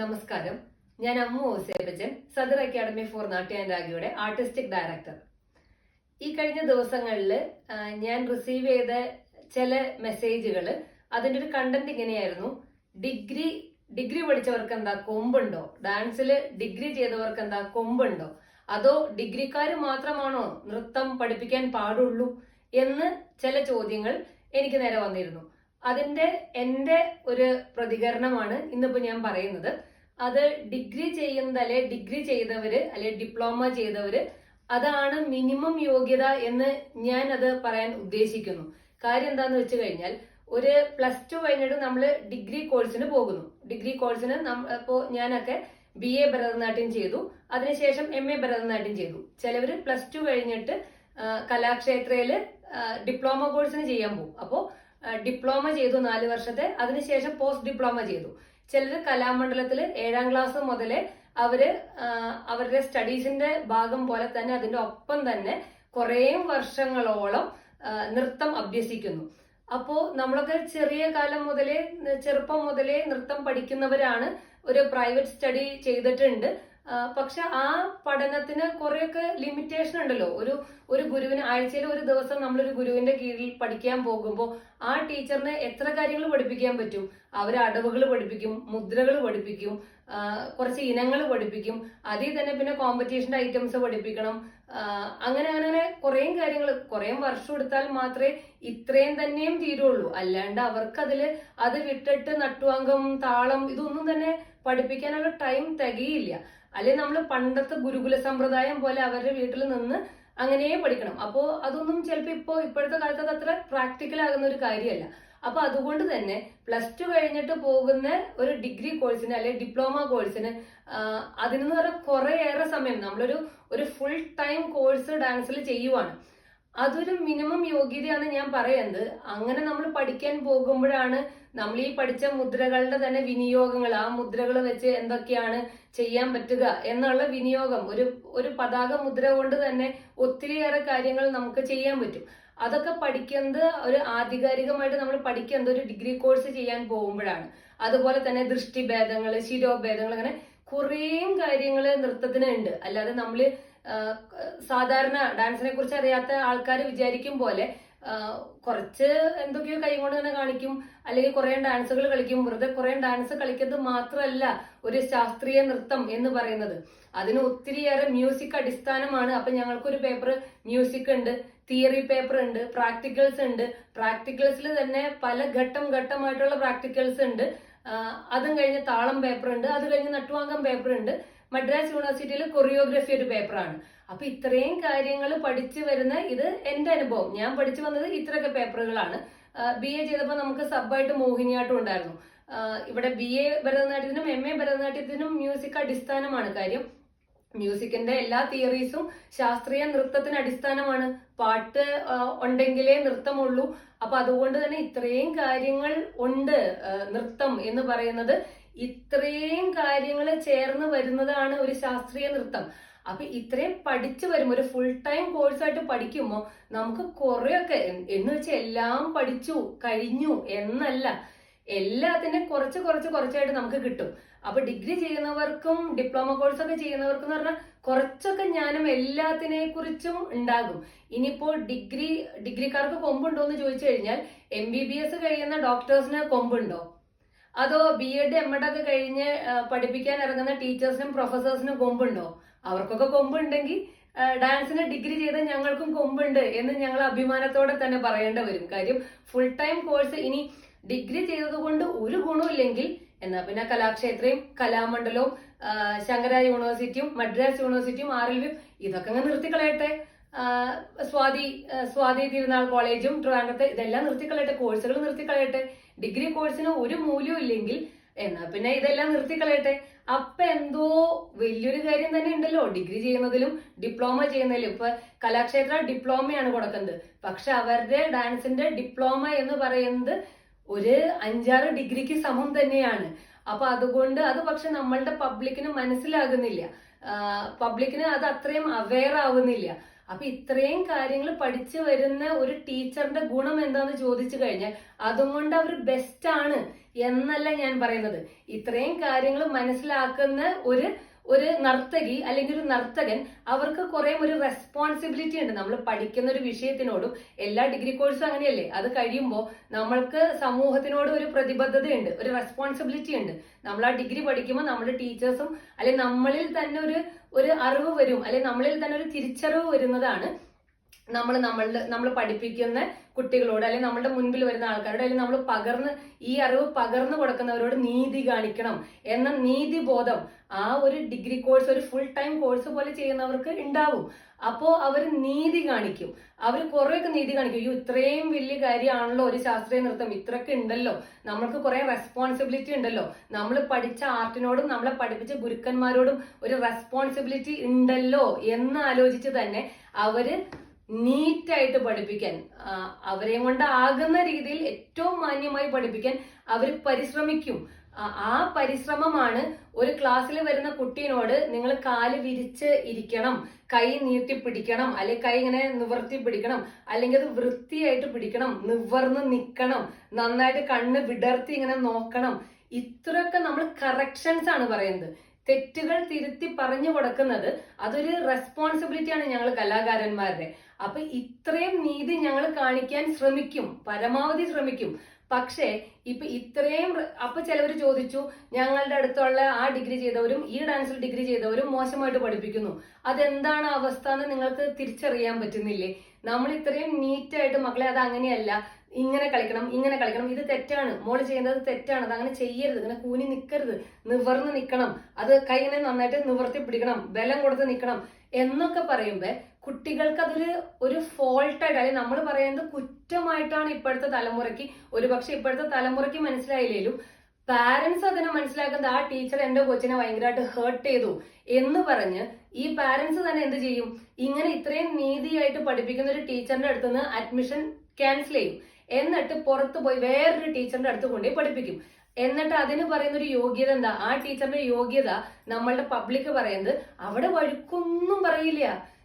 നമസ്കാരം. ഞാൻ അമ്മു ഓസേബജൻ സദർ അക്കാദമി ഫോർ നാട്യ രാഗിയുടെ ആർട്ടിസ്റ്റിക് ഡയറക്ടർ. ഈ കഴിഞ്ഞ ദിവസങ്ങളിൽ ഞാൻ റിസീവ് ചെയ്ത ചില മെസ്സേജുകൾ അതിന്റെ ഒരു കണ്ടന്റ് ഇങ്ങനെയായിരുന്നു. ഡിഗ്രി ഡിഗ്രി പഠിച്ചവർക്ക് എന്താ കൊമ്പുണ്ടോ? ഡാൻസിൽ ഡിഗ്രി ചെയ്തവർക്ക് എന്താ കൊമ്പുണ്ടോ? അതോ ഡിഗ്രിക്കാർ മാത്രമാണോ നൃത്തം പഠിപ്പിക്കാൻ പാടുള്ളൂ എന്ന് ചില ചോദ്യങ്ങൾ എനിക്ക് നേരെ വന്നിരുന്നു. അതിന്റെ എന്റെ ഒരു പ്രതികരണമാണ് ഇന്നിപ്പോ ഞാൻ പറയുന്നത്. അത് ഡിഗ്രി ചെയ്യുന്നത് അല്ലെ ഡിഗ്രി ചെയ്തവര് അല്ലെ ഡിപ്ലോമ ചെയ്തവര് അതാണ് മിനിമം യോഗ്യത എന്ന് ഞാൻ അത് പറയാൻ ഉദ്ദേശിക്കുന്നു. കാര്യം എന്താന്ന് വെച്ച് കഴിഞ്ഞാൽ ഒരു പ്ലസ് ടു കഴിഞ്ഞിട്ട് നമ്മൾ ഡിഗ്രി കോഴ്സിന് പോകുന്നു. ഡിഗ്രി കോഴ്സിന് ഇപ്പോ ഞാനൊക്കെ ബി എ ഭരതനാട്യം ചെയ്തു. അതിനുശേഷം എം എ ഭരതനാട്യം ചെയ്തു. ചിലവർ പ്ലസ് ടു കഴിഞ്ഞിട്ട് കലാക്ഷേത്രയിൽ ഡിപ്ലോമ കോഴ്സിന് ചെയ്യാൻ പോകും. അപ്പോൾ ഡിപ്ലോമ ചെയ്തു നാല് വർഷത്തെ. അതിനുശേഷം പോസ്റ്റ് ഡിപ്ലോമ ചെയ്തു. ചിലർ കലാമണ്ഡലത്തിൽ ഏഴാം ക്ലാസ് മുതലേ അവർ അവരുടെ സ്റ്റഡീസിന്റെ ഭാഗം പോലെ തന്നെ അതിന്റെ ഒപ്പം തന്നെ കുറേ വർഷങ്ങളോളം നൃത്തം അഭ്യസിക്കുന്നു. അപ്പോ നമ്മളൊക്കെ ചെറിയ കാലം മുതലേ ചെറുപ്പം മുതലേ നൃത്തം പഠിക്കുന്നവരാണ്. ഒരു പ്രൈവറ്റ് സ്റ്റഡി ചെയ്തിട്ടുണ്ട്. പക്ഷെ ആ പഠനത്തിന് കുറെയൊക്കെ ലിമിറ്റേഷൻ ഉണ്ടല്ലോ. ഒരു ഒരു ഗുരുവിന് ആഴ്ചയിൽ ഒരു ദിവസം നമ്മളൊരു ഗുരുവിന്റെ കീഴിൽ പഠിക്കാൻ പോകുമ്പോൾ ആ ടീച്ചറിന് എത്ര കാര്യങ്ങൾ പഠിപ്പിക്കാൻ പറ്റും? അവർ അടവുകൾ പഠിപ്പിക്കും മുദ്രകൾ പഠിപ്പിക്കും കുറച്ച് ഇനങ്ങൾ പഠിപ്പിക്കും അതിൽ തന്നെ പിന്നെ കോമ്പറ്റീഷന്റെ ഐറ്റംസ് പഠിപ്പിക്കണം. അങ്ങനെ അങ്ങനെ കുറേ കാര്യങ്ങൾ. കുറേ വർഷം എടുത്താൽ മാത്രമേ ഇത്രയും തന്നെയും തീരുള്ളൂ. അല്ലാണ്ട് അവർക്കതിൽ അത് വിട്ടിട്ട് നട്ടുവാങ്കം താളം ഇതൊന്നും തന്നെ പഠിപ്പിക്കാനുള്ള ടൈം തികയില്ല. അല്ലെ നമ്മൾ പണ്ടത്തെ ഗുരുകുല സമ്പ്രദായം പോലെ അവരുടെ വീട്ടിൽ നിന്ന് അങ്ങനെ പഠിക്കണം. അപ്പോൾ അതൊന്നും ചിലപ്പോൾ ഇപ്പോൾ ഇപ്പോഴത്തെ കാലത്ത് അത് അത്ര പ്രാക്ടിക്കൽ ആകുന്ന ഒരു കാര്യമല്ല. അപ്പൊ അതുകൊണ്ട് തന്നെ പ്ലസ് ടു കഴിഞ്ഞിട്ട് പോകുന്ന ഒരു ഡിഗ്രി കോഴ്സിന് അല്ലെങ്കിൽ ഡിപ്ലോമ കോഴ്സിന് അതിനെന്ന് പറഞ്ഞാൽ കുറേയേറെ സമയം നമ്മളൊരു ഒരു ഫുൾ ടൈം കോഴ്സ് ഡാൻസിൽ ചെയ്യുവാണ്. അതൊരു മിനിമം യോഗ്യതയാണ് ഞാൻ പറയുന്നത് അങ്ങനെ നമ്മൾ പഠിക്കാൻ പോകുമ്പോഴാണ് നമ്മൾ ഈ പഠിച്ച മുദ്രകളുടെ തന്നെ വിനിയോഗങ്ങൾ ആ മുദ്രകൾ വെച്ച് എന്തൊക്കെയാണ് ചെയ്യാൻ പറ്റുക എന്നുള്ള വിനിയോഗം ഒരു ഒരു പതാക മുദ്ര കൊണ്ട് തന്നെ ഒത്തിരിയേറെ കാര്യങ്ങൾ നമുക്ക് ചെയ്യാൻ പറ്റും. അതൊക്കെ പഠിക്കുന്നത് ഒരു ആധികാരികമായിട്ട് നമ്മൾ പഠിക്കുന്നത് ഒരു ഡിഗ്രി കോഴ്സ് ചെയ്യാൻ പോകുമ്പോഴാണ്. അതുപോലെ തന്നെ ദൃഷ്ടിഭേദങ്ങൾ ശിരോഭേദങ്ങൾ അങ്ങനെ കുറേയും കാര്യങ്ങൾ നൃത്തത്തിന് ഉണ്ട്. അല്ലാതെ നമ്മൾ സാധാരണ ഡാൻസിനെ കുറിച്ച് അറിയാത്ത ആൾക്കാർ വിചാരിക്കും പോലെ കുറച്ച് എന്തൊക്കെയോ കൈ കൊണ്ട് തന്നെ കാണിക്കും. അല്ലെങ്കിൽ കുറെ ഡാൻസുകൾ കളിക്കും. വെറുതെ കുറെ ഡാൻസ് കളിക്കുന്നത് മാത്രമല്ല ഒരു ശാസ്ത്രീയ നൃത്തം എന്ന് പറയുന്നത്. അതിന് ഒത്തിരിയേറെ മ്യൂസിക് അടിസ്ഥാനമാണ്. അപ്പൊ ഞങ്ങൾക്കൊരു പേപ്പർ മ്യൂസിക് ഉണ്ട് തിയറി പേപ്പർ ഉണ്ട് പ്രാക്ടിക്കൽസ് ഉണ്ട്. പ്രാക്ടിക്കൽസിൽ തന്നെ പല ഘട്ടം ഘട്ടമായിട്ടുള്ള പ്രാക്ടിക്കൽസ് ഉണ്ട്. അതും കഴിഞ്ഞ് താളം പേപ്പർ ഉണ്ട്. അത് കഴിഞ്ഞ് നട്ടുവാങ്കം പേപ്പർ ഉണ്ട്. മദ്രാസ് യൂണിവേഴ്സിറ്റിയിൽ കൊറിയോഗ്രഫി ഒരു പേപ്പറാണ് അപ്പൊ ഇത്രയും കാര്യങ്ങൾ പഠിച്ചു വരുന്ന ഇത് എന്റെ അനുഭവം. ഞാൻ പഠിച്ചു വന്നത് ഇത്രയൊക്കെ പേപ്പറുകളാണ്. ബി എ ചെയ്തപ്പോൾ നമുക്ക് സബായിട്ട് മോഹിനിയാട്ടം ഉണ്ടായിരുന്നു. ഇവിടെ ബി എ ഭരതനാട്യത്തിനും എം എ ഭരതനാട്യത്തിനും മ്യൂസിക് അടിസ്ഥാനമാണ് കാര്യം. മ്യൂസിക്കിന്റെ എല്ലാ തിയറീസും ശാസ്ത്രീയ നൃത്തത്തിന് അടിസ്ഥാനമാണ്. പാട്ട് ഉണ്ടെങ്കിലേ നൃത്തമുള്ളൂ. അപ്പൊ അതുകൊണ്ട് തന്നെ ഇത്രയും കാര്യങ്ങൾ ഉണ്ട് നൃത്തം എന്ന് പറയുന്നത്. ഇത്രയും കാര്യങ്ങൾ ചേർന്ന് വരുന്നതാണ് ഒരു ശാസ്ത്രീയ നൃത്തം. അപ്പൊ ഇത്രയും പഠിച്ചു വരും ഒരു ഫുൾ ടൈം കോഴ്സായിട്ട് പഠിക്കുമ്പോൾ നമുക്ക് കുറേയൊക്കെ എന്ന് വെച്ചാൽ എല്ലാം പഠിച്ചു കഴിഞ്ഞു എന്നല്ല. എല്ലാത്തിനും കുറച്ച് കുറച്ച് കുറച്ചായിട്ട് നമുക്ക് കിട്ടും. അപ്പൊ ഡിഗ്രി ചെയ്യുന്നവർക്കും ഡിപ്ലോമ കോഴ്സ് ഒക്കെ ചെയ്യുന്നവർക്കും എന്ന് പറഞ്ഞാൽ കുറച്ചൊക്കെ ജ്ഞാനം എല്ലാത്തിനെ കുറിച്ചും ഉണ്ടാകും. ഇനിയിപ്പോ ഡിഗ്രി ഡിഗ്രിക്കാർക്ക് കൊമ്പുണ്ടോ എന്ന് ചോദിച്ചു കഴിഞ്ഞാൽ എം ബി ബി എസ് കഴിയുന്ന ഡോക്ടേഴ്സിന് കൊമ്പുണ്ടോ? അതോ ബി എഡ് എം എഡ് ഒക്കെ കഴിഞ്ഞ് പഠിപ്പിക്കാൻ ഇറങ്ങുന്ന ടീച്ചേഴ്സിനും പ്രൊഫസേഴ്സിനും കൊമ്പുണ്ടോ? അവർക്കൊക്കെ കൊമ്പുണ്ടെങ്കിൽ ഡാൻസിന് ഡിഗ്രി ചെയ്ത് ഞങ്ങൾക്കും കൊമ്പുണ്ട് എന്ന് ഞങ്ങൾ അഭിമാനത്തോടെ തന്നെ പറയേണ്ടി വരും. കാര്യം ഫുൾ ടൈം കോഴ്സ് ഇനി ഡിഗ്രി ചെയ്തതുകൊണ്ട് ഒരു ഗുണമില്ലെങ്കിൽ എന്നാ പിന്നെ കലാക്ഷേത്രയും കലാമണ്ഡലവും ശങ്കര യൂണിവേഴ്സിറ്റിയും മദ്രാസ് യൂണിവേഴ്സിറ്റിയും ആർ എൽ വിയും ഇതൊക്കെ അങ്ങ് നിർത്തിക്കളയട്ടെ. സ്വാതി സ്വാതി തിരുനാൾ കോളേജും ട്രിവാൻഡ്രത്തെ ഇതെല്ലാം നിർത്തിക്കളയട്ടെ കോഴ്സുകൾ നിർത്തിക്കളയട്ടെ. ഡിഗ്രി കോഴ്സിന് ഒരു മൂല്യവും ഇല്ലെങ്കിൽ എന്നാ പിന്നെ ഇതെല്ലാം നിർത്തിക്കളയട്ടെ അപ്പൊ എന്തോ വലിയൊരു കാര്യം തന്നെ ഉണ്ടല്ലോ. ഡിഗ്രി ചെയ്യുന്നതിലും ഡിപ്ലോമ ചെയ്യുന്നതിലും. ഇപ്പൊ കലാക്ഷേത്ര ഡിപ്ലോമയാണ് കൊടുക്കുന്നത്. പക്ഷെ അവരുടെ ഡാൻസിന്റെ ഡിപ്ലോമ എന്ന് പറയുന്നത് ഒരു അഞ്ചാറ് ഡിഗ്രിക്ക് സമം തന്നെയാണ്. അപ്പൊ അതുകൊണ്ട് അത് പക്ഷെ നമ്മളുടെ പബ്ലിക്കിന് മനസ്സിലാകുന്നില്ല. പബ്ലിക്കിന് അത് അത്രയും അവെയർ ആവുന്നില്ല. അപ്പൊ ഇത്രയും കാര്യങ്ങൾ പഠിച്ചു വരുന്ന ഒരു ടീച്ചറിന്റെ ഗുണം എന്താന്ന് ചോദിച്ചു കഴിഞ്ഞാൽ അതുകൊണ്ട് അവർ ബെസ്റ്റ് ആണ് എന്നല്ല ഞാൻ പറയുന്നത്. ഇത്രയും കാര്യങ്ങൾ മനസ്സിലാക്കുന്ന ഒരു ഒരു നർത്തകി അല്ലെങ്കിൽ ഒരു നർത്തകൻ അവർക്ക് കുറെ ഒരു റെസ്പോൺസിബിലിറ്റി ഉണ്ട്. നമ്മൾ പഠിക്കുന്ന ഒരു വിഷയത്തിനോടും എല്ലാ ഡിഗ്രി കോഴ്സും അങ്ങനെയല്ലേ? അത് കഴിയുമ്പോൾ നമ്മൾക്ക് സമൂഹത്തിനോട് ഒരു പ്രതിബദ്ധതയുണ്ട് ഒരു റെസ്പോൺസിബിലിറ്റി ഉണ്ട്. നമ്മൾ ആ ഡിഗ്രി പഠിക്കുമ്പോൾ നമ്മുടെ ടീച്ചേഴ്സും അല്ലെങ്കിൽ നമ്മളിൽ തന്നെ ഒരു ഒരു അറിവ് വരും അല്ലെങ്കിൽ നമ്മളിൽ തന്നെ ഒരു തിരിച്ചറിവ് വരുന്നതാണ് നമ്മൾ നമ്മളുടെ നമ്മൾ പഠിപ്പിക്കുന്ന കുട്ടികളോട് അല്ലെങ്കിൽ നമ്മളുടെ മുൻപിൽ വരുന്ന ആൾക്കാരോട് അല്ലെങ്കിൽ നമ്മൾ പകർന്ന് ഈ അറിവ് പകർന്നു കൊടുക്കുന്നവരോട് നീതി കാണിക്കണം എന്ന നീതി ബോധം ആ ഒരു ഡിഗ്രി കോഴ്സ് ഒരു ഫുൾ ടൈം കോഴ്സ് പോലെ ചെയ്യുന്നവർക്ക് ഉണ്ടാവും അപ്പോ അവർ നീതി കാണിക്കും. അവർ കുറേയൊക്കെ നീതി കാണിക്കും. അയ്യോ ഇത്രയും വലിയ കാര്യമാണല്ലോ ഒരു ശാസ്ത്രീയ നൃത്തം. ഇത്രയൊക്കെ ഉണ്ടല്ലോ നമ്മൾക്ക് കുറെ റെസ്പോൺസിബിലിറ്റി ഉണ്ടല്ലോ നമ്മൾ പഠിച്ച ആർട്ടിനോടും നമ്മളെ പഠിപ്പിച്ച ഗുരുക്കന്മാരോടും ഒരു റെസ്പോൺസിബിലിറ്റി ഉണ്ടല്ലോ എന്ന് ആലോചിച്ച് തന്നെ അവർ നീറ്റായിട്ട് പഠിപ്പിക്കാൻ അവരെയും കൊണ്ട് ആകുന്ന രീതിയിൽ ഏറ്റവും മാന്യമായി പഠിപ്പിക്കാൻ അവർ പരിശ്രമിക്കും. ആ പരിശ്രമമാണ് ഒരു ക്ലാസ്സിൽ വരുന്ന കുട്ടീനോട് നിങ്ങൾ കാൽ വിരിച്ച് ഇരിക്കണം കൈ നീട്ടി പിടിക്കണം അല്ലെ കൈ ഇങ്ങനെ നിവർത്തി പിടിക്കണം അല്ലെങ്കിൽ അത് വൃത്തിയായിട്ട് പിടിക്കണം നിവർന്ന് നിൽക്കണം നന്നായിട്ട് കണ്ണ് വിടർത്തി ഇങ്ങനെ നോക്കണം. ഇത്രയൊക്കെ നമ്മൾ കറക്ഷൻസ് ആണ് പറയുന്നത്. തെറ്റുകൾ തിരുത്തി പറഞ്ഞു കൊടുക്കുന്നത് അതൊരു റെസ്പോൺസിബിലിറ്റിയാണ് ഞങ്ങൾ കലാകാരന്മാരുടെ. അപ്പൊ ഇത്രയും നീതി ഞങ്ങൾ കാണിക്കാൻ ശ്രമിക്കും പരമാവധി ശ്രമിക്കും. പക്ഷേ ഇപ്പൊ ഇത്രയും അപ്പൊ ചിലവർ ചോദിച്ചു ഞങ്ങളുടെ അടുത്തുള്ള ആ ഡിഗ്രി ചെയ്തവരും ഈ ഡാൻസിൽ ഡിഗ്രി ചെയ്തവരും മോശമായിട്ട് പഠിപ്പിക്കുന്നു. അതെന്താണ് അവസ്ഥ എന്ന് നിങ്ങൾക്ക് തിരിച്ചറിയാൻ പറ്റുന്നില്ലേ? നമ്മൾ ഇത്രയും നീറ്റായിട്ട് മക്കളെ അത് അങ്ങനെയല്ല. ഇങ്ങനെ കളിക്കണം ഇങ്ങനെ കളിക്കണം. ഇത് തെറ്റാണ്. മോൾ ചെയ്യുന്നത് തെറ്റാണ്. അത് അങ്ങനെ ചെയ്യരുത്. ഇങ്ങനെ കൂനി നിൽക്കരുത് നിവർന്ന് നിൽക്കണം അത് കൈ ഇങ്ങനെ നന്നായിട്ട് നിവർത്തി പിടിക്കണം. ബലം കൊടുത്ത് നിൽക്കണം എന്നൊക്കെ പറയുമ്പോൾ കുട്ടികൾക്ക് അതൊരു ഒരു ഫോൾട്ടായിട്ട് അല്ലെങ്കിൽ നമ്മൾ പറയുന്നത് കുറ്റമായിട്ടാണ് ഇപ്പോഴത്തെ തലമുറയ്ക്ക് ഒരുപക്ഷെ ഇപ്പോഴത്തെ തലമുറയ്ക്ക് മനസ്സിലായില്ലേലും പാരന്റ്സ് അതിനെ മനസ്സിലാക്കുന്നത് ആ ടീച്ചർ എന്റെ കൊച്ചിനെ ഭയങ്കരമായിട്ട് ഹേർട്ട് ചെയ്തു എന്ന് പറഞ്ഞ് ഈ പാരന്റ്സ് തന്നെ എന്ത് ചെയ്യും? ഇങ്ങനെ ഇത്രയും നീതിയായിട്ട് പഠിപ്പിക്കുന്ന ഒരു ടീച്ചറിന്റെ അടുത്ത് നിന്ന് അഡ്മിഷൻ ക്യാൻസൽ ചെയ്യും. എന്നിട്ട് പുറത്ത് പോയി വേറൊരു ടീച്ചറിന്റെ അടുത്ത് കൊണ്ടുപോയി പഠിപ്പിക്കും. എന്നിട്ട് അതിന് പറയുന്ന ഒരു യോഗ്യത എന്താ? ആ ടീച്ചറിന്റെ യോഗ്യത നമ്മളുടെ പബ്ലിക് പറയുന്നത് അവിടെ വഴുക്കൊന്നും പറയില്ല.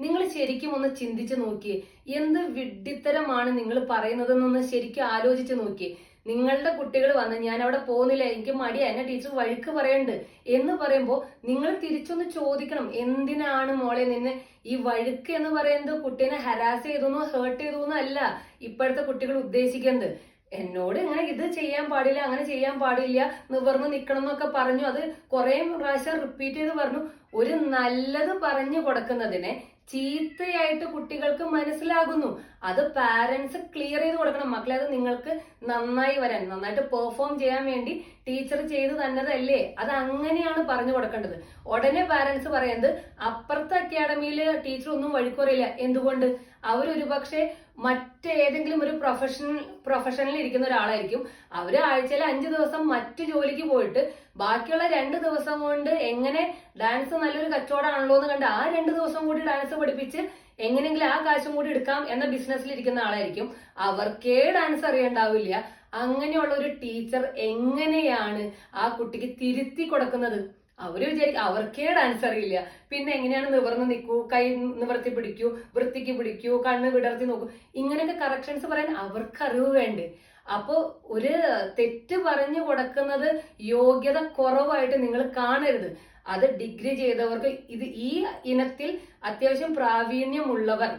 നിങ്ങൾ ശരിക്കും ഒന്ന് ചിന്തിച്ചു നോക്കിയേ. എന്ത് വിഡ്ഢിത്തരമാണ് നിങ്ങൾ പറയുന്നതെന്നൊന്ന് ശരിക്കും ആലോചിച്ച് നോക്കിയേ. നിങ്ങളുടെ കുട്ടികൾ വന്ന് ഞാൻ അവിടെ പോകുന്നില്ല എനിക്ക് മടിയാ എന്നെ ടീച്ചർ വഴിക്ക് പറയണ്ട് എന്ന് പറയുമ്പോൾ നിങ്ങൾ തിരിച്ചൊന്ന് ചോദിക്കണം എന്തിനാണ് മോളെ നിന്നെ ഈ വഴുക്ക് എന്ന് പറയുന്നത്? കുട്ടീനെ ഹരാസ് ചെയ്തു ഹേർട്ട് ചെയ്തു അല്ല ഇപ്പോഴത്തെ കുട്ടികൾ ഉദ്ദേശിക്കുന്നത് എന്നോട് ഇങ്ങനെ ഇത് ചെയ്യാൻ പാടില്ല അങ്ങനെ ചെയ്യാൻ പാടില്ല നിവർന്ന് നിക്കണം എന്നൊക്കെ പറഞ്ഞു. അത് കുറെ പ്രാവശ്യം റിപ്പീറ്റ് ചെയ്ത് പറഞ്ഞു. ഒരു നല്ലത് പറഞ്ഞു കൊടുക്കുന്നതിനെ ചീത്തയായിട്ട് കുട്ടികൾക്ക് മനസ്സിലാകുന്നു. അത് പാരന്റ്സ് ക്ലിയർ ചെയ്ത് കൊടുക്കണം. മക്കളെ അത് നിങ്ങൾക്ക് നന്നായി വരാൻ നന്നായിട്ട് പെർഫോം ചെയ്യാൻ വേണ്ടി ടീച്ചർ ചെയ്തു തന്നതല്ലേ? അത് അങ്ങനെയാണ് പറഞ്ഞു കൊടുക്കേണ്ടത്. ഉടനെ പാരന്റ്സ് പറയുന്നത് അപ്പുറത്തെ അക്കാഡമിയിൽ ടീച്ചർ ഒന്നും വഴിക്കുറയില്ല എന്തുകൊണ്ട്? അവരൊരു പക്ഷേ മറ്റേതെങ്കിലും ഒരു പ്രൊഫഷൻ പ്രൊഫഷനിൽ ഇരിക്കുന്ന ഒരാളായിരിക്കും. അവർ ആഴ്ചയിൽ അഞ്ച് ദിവസം മറ്റു ജോലിക്ക് പോയിട്ട് ബാക്കിയുള്ള രണ്ട് ദിവസം കൊണ്ട് എങ്ങനെ ഡാൻസ് നല്ലൊരു കച്ചവടമാണല്ലോ എന്ന് കണ്ട് ആ രണ്ട് ദിവസം കൂടി ഡാൻസ് പഠിപ്പിച്ച് എങ്ങനെയെങ്കിലും ആ കാശും കൂടി എടുക്കാം എന്ന ബിസിനസ്സിൽ ഇരിക്കുന്ന ആളായിരിക്കും. അവർക്കേ ഡാൻസ് അറിയണ്ടാവില്ല. അങ്ങനെയുള്ള ഒരു ടീച്ചർ എങ്ങനെയാണ് ആ കുട്ടിക്ക് തിരുത്തി കൊടുക്കുന്നത്? അവർ വിചാരിക്കും അവർക്കേ ഡാൻസ് അറിയില്ല പിന്നെ എങ്ങനെയാണ് നിവർന്ന് നിൽക്കൂ കൈ നിവർത്തി പിടിക്കൂ വൃത്തിക്ക് പിടിക്കൂ കണ്ണ് വിടർത്തി നോക്കൂ. ഇങ്ങനെയൊക്കെ കറക്ഷൻസ് പറയാൻ അവർക്ക് അറിവ് വേണ്ടേ? അപ്പോ ഒരു തെറ്റ് പറഞ്ഞു കൊടുക്കുന്നത് യോഗ്യത കുറവായിട്ട് നിങ്ങൾ കാണരുത്. അത് ഡിഗ്രി ചെയ്തവർക്ക് ഇത് ഈ ഇനത്തിൽ അത്യാവശ്യം പ്രാവീണ്യമുള്ളവർ.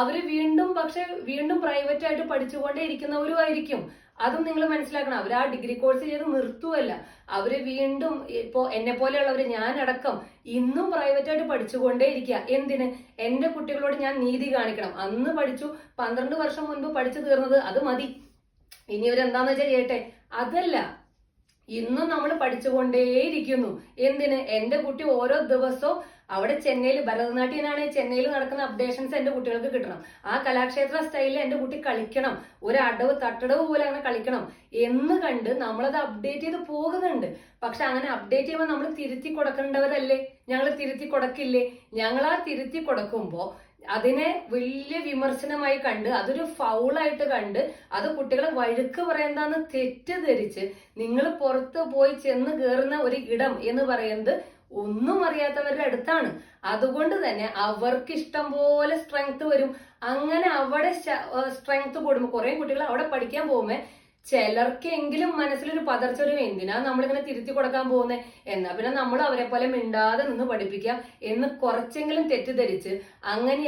അവർ വീണ്ടും പക്ഷെ വീണ്ടും പ്രൈവറ്റ് ആയിട്ട് പഠിച്ചുകൊണ്ടേ ഇരിക്കുന്നവരും ആയിരിക്കും അതും നിങ്ങൾ മനസ്സിലാക്കണം. അവർ ആ ഡിഗ്രി കോഴ്സ് ചെയ്ത് നിർത്തുവല്ല. അവർ വീണ്ടും ഇപ്പോൾ എന്നെ പോലെയുള്ളവർ ഞാനടക്കം ഇന്നും പ്രൈവറ്റായിട്ട് പഠിച്ചുകൊണ്ടേ ഇരിക്കുക. എന്തിന്? എന്റെ കുട്ടികളോട് ഞാൻ നീതി കാണിക്കണം. അന്ന് പഠിച്ചു പന്ത്രണ്ട് വർഷം മുൻപ് പഠിച്ചു തീർന്നത് അത് മതി. ഇനി ഇവരെന്താന്ന് വെച്ചാൽ ചെയ്യട്ടെ? അതല്ല. ഇന്നും നമ്മൾ പഠിച്ചുകൊണ്ടേയിരിക്കുന്നു. എന്തിന്? എന്റെ കുട്ടി ഓരോ ദിവസവും അവിടെ ചെന്നൈയിൽ ഭരതനാട്യനാണ്. ചെന്നൈയിൽ നടക്കുന്ന അപ്ഡേഷൻസ് എന്റെ കുട്ടികൾക്ക് കിട്ടണം. ആ കലാക്ഷേത്ര സ്റ്റൈലിൽ എന്റെ കുട്ടി കളിക്കണം. ഒരു അടവ് തട്ടടവ് പോലെ അങ്ങനെ കളിക്കണം. എന്ന് കണ്ട് നമ്മളത് അപ്ഡേറ്റ് ചെയ്ത് പോകുന്നുണ്ട്. പക്ഷെ അങ്ങനെ അപ്ഡേറ്റ് ചെയ്യുമ്പോൾ നമ്മൾ തിരുത്തി കൊടുക്കേണ്ടവരല്ലേ? ഞങ്ങൾ തിരുത്തി കൊടുക്കില്ലേ? ഞങ്ങൾ ആ തിരുത്തി കൊടുക്കുമ്പോ അതിനെ വലിയ വിമർശനമായി കണ്ട് അതൊരു ഫൗളായിട്ട് കണ്ട് അത് കുട്ടികളെ വഴുക്ക് പറയുന്നതാന്ന് തെറ്റിദ്ധരിച്ച് നിങ്ങൾ പുറത്ത് പോയി ചെന്ന് കയറുന്ന ഒരു ഇടം എന്ന് പറയുന്നത് ഒന്നും അറിയാത്തവരുടെ അടുത്താണ്. അതുകൊണ്ട് തന്നെ അവർക്ക് ഇഷ്ടം പോലെ സ്ട്രെങ്ത് വരും. അങ്ങനെ അവിടെ സ്ട്രെങ്ത് കൂടുമ്പോൾ കുറെ കുട്ടികൾ അവിടെ പഠിക്കാൻ പോകുമ്പോ ചിലർക്കെങ്കിലും മനസ്സിലൊരു പതർച്ച ഒരു എന്തിനാ നമ്മളിങ്ങനെ തിരുത്തി കൊടുക്കാൻ പോകുന്നത് എന്നാ പിന്നെ നമ്മൾ അവരെ പോലെ മിണ്ടാതെ നിന്ന് പഠിപ്പിക്കാം എന്ന് കുറച്ചെങ്കിലും തെറ്റിദ്ധരിച്ച് അങ്ങനെ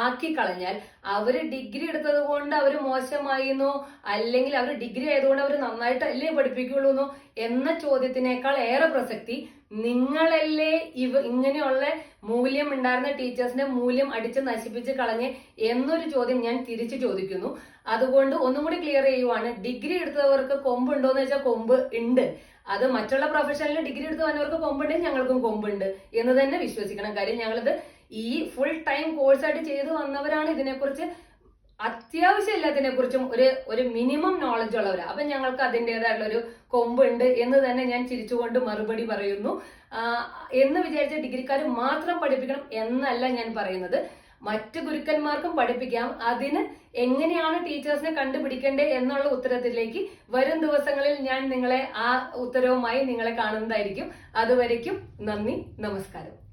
ആക്കി കളഞ്ഞാൽ അവർ ഡിഗ്രി എടുത്തത് കൊണ്ട് അവർ മോശമായിന്നോ അല്ലെങ്കിൽ അവർ ഡിഗ്രി ആയതുകൊണ്ട് അവർ നന്നായിട്ടല്ലേ പഠിപ്പിക്കുള്ളൂ എന്നോ എന്ന ചോദ്യത്തിനേക്കാൾ ഏറെ പ്രസക്തി നിങ്ങളല്ലേ ഇവ ഇങ്ങനെയുള്ള മൂല്യം ഉണ്ടായിരുന്ന ടീച്ചേഴ്സിന്റെ മൂല്യം അടിച്ച് നശിപ്പിച്ച് കളഞ്ഞ് എന്നൊരു ചോദ്യം ഞാൻ തിരിച്ചു ചോദിക്കുന്നു. അതുകൊണ്ട് ഒന്നും കൂടി ക്ലിയർ ചെയ്യുവാണ് ഡിഗ്രി എടുത്തവർക്ക് കൊമ്പുണ്ടോ എന്ന് വെച്ചാൽ കൊമ്പ് ഉണ്ട്. അത് മറ്റുള്ള പ്രൊഫഷനിൽ ഡിഗ്രി എടുത്ത് വന്നവർക്ക് കൊമ്പുണ്ടെങ്കിൽ ഞങ്ങൾക്കും കൊമ്പുണ്ട് എന്ന് തന്നെ വിശ്വസിക്കണം. കാര്യം ഞങ്ങളിത് ഈ ഫുൾ ടൈം കോഴ്സായിട്ട് ചെയ്തു വന്നവരാണ് ഇതിനെക്കുറിച്ച് അത്യാവശ്യം എല്ലാത്തിനെ കുറിച്ചും ഒരു ഒരു മിനിമം നോളജ് ഉള്ളവരാ. അപ്പൊ ഞങ്ങൾക്ക് അതിന്റെതായിട്ടുള്ള ഒരു കൊമ്പുണ്ട് എന്ന് തന്നെ ഞാൻ ചിരിച്ചുകൊണ്ട് മറുപടി പറയുന്നു. എന്ന് വിചാരിച്ച ഡിഗ്രിക്കാർ മാത്രം പഠിപ്പിക്കണം എന്നല്ല ഞാൻ പറയുന്നത്. മറ്റ് ഗുരുക്കന്മാർക്കും പഠിപ്പിക്കാം. അതിന് എങ്ങനെയാണ് ടീച്ചേഴ്സിനെ കണ്ടുപിടിക്കേണ്ടത് എന്നുള്ള ഉത്തരത്തിലേക്ക് വരും ദിവസങ്ങളിൽ ഞാൻ നിങ്ങളെ ആ ഉത്തരവുമായി നിങ്ങളെ കാണുന്നതായിരിക്കും. അതുവരയ്ക്കും നന്ദി നമസ്കാരം.